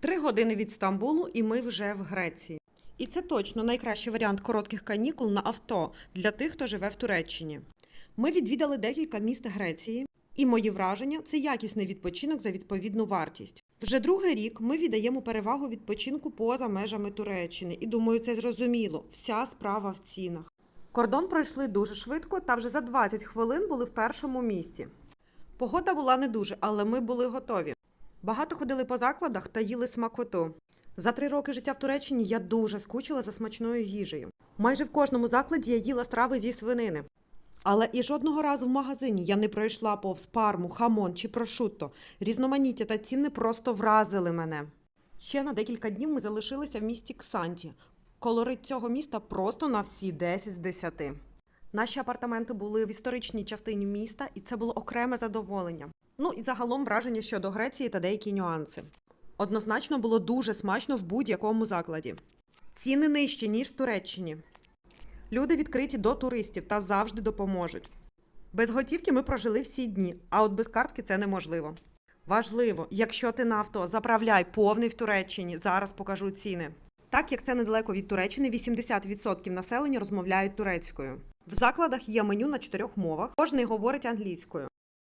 Три години від Стамбулу, і ми вже в Греції. І це точно найкращий варіант коротких канікул на авто для тих, хто живе в Туреччині. Ми відвідали декілька міст Греції, і мої враження це якісний відпочинок за відповідну вартість. Вже другий рік ми віддаємо перевагу відпочинку поза межами Туреччини, і думаю, це зрозуміло. Вся справа в цінах. Кордон пройшли дуже швидко, та вже за 20 хвилин були в першому місті. Погода була не дуже, але ми були готові. Багато ходили по закладах та їли смакоту. За три роки життя в Туреччині я дуже скучила за смачною їжею. Майже в кожному закладі я їла страви зі свинини. Але і жодного разу в магазині я не пройшла повз парму, хамон чи прошутто. Різноманіття та ціни просто вразили мене. Ще на декілька днів ми залишилися в місті Ксанті. Колорит цього міста просто на всі 10 з 10. Наші апартаменти були в історичній частині міста, і це було окреме задоволення. Ну і загалом враження щодо Греції та деякі нюанси. Однозначно було дуже смачно в будь-якому закладі. Ціни нижчі, ніж в Туреччині. Люди відкриті до туристів та завжди допоможуть. Без готівки ми прожили всі дні, а от без картки це неможливо. Важливо, якщо ти на авто, заправляй повний в Туреччині. Зараз покажу ціни. Так як це недалеко від Туреччини, 80% населення розмовляють турецькою. В закладах є меню на чотирьох мовах. Кожний говорить англійською.